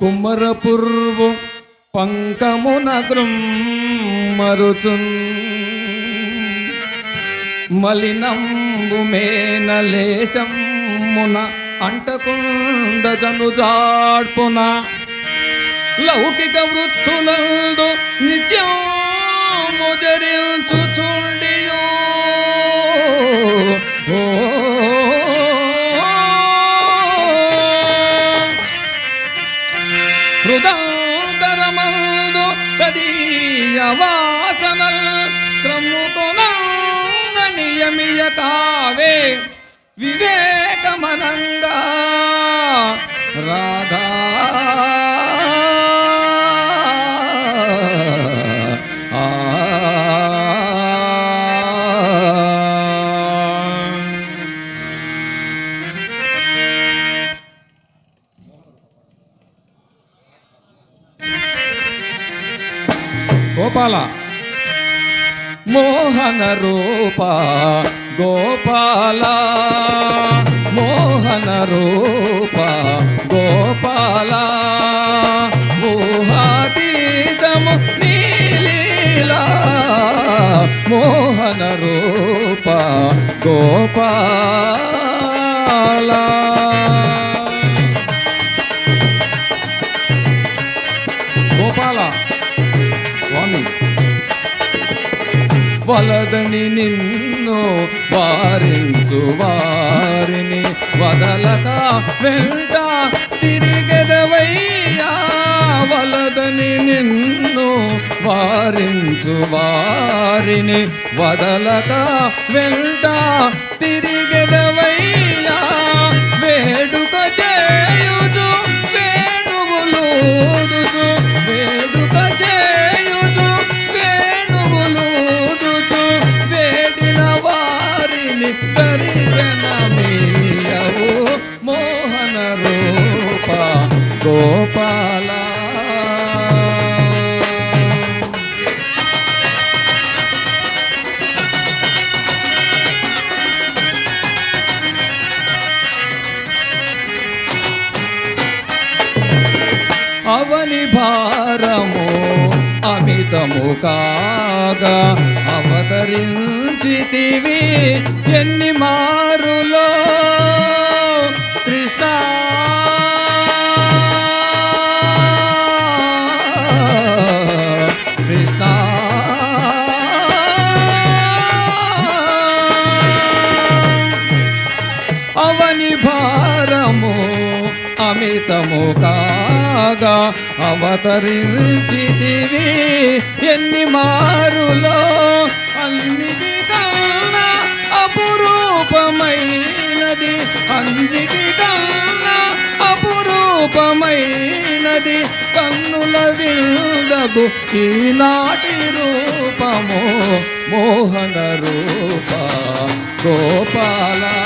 కుమ్మరపుర్వు పంకమున మరుచున్ మలినంబు మేనలేశమున అంటకుండగను జాడ్పున లౌకిక వృత్తులందు నిత్యము జరించుచుండియో నియమియ కావే వివేకమనంగా. రాధా. గోపాల. మోహన రూపా. గోపాల మోహన రూప గోపాల ఊహాతీతము నీలీలా మోహన రూప గోపాల. గోపాల స్వామి. వలదని నిన్న నిన్ను వారించు వారిని వదలక వెంట తిరిగెదవయ్యా వలదని నిన్ను వారించు వారిని వదలక వెంట అవని భారము అమితము కాగా అవతరించితివి ఎన్ని మారులో? కృష్ణ! కృష్ణ! అవని భారము అమితము కాగా అవతరించితివి. ఎన్ని మారులో అన్నిటి కన్నా అపురూపమైనది. అన్నిటి కన్నా అపురూపమైనది. కన్నుల విందగు ఈనాటి రూపము మోహన రూప గోపాల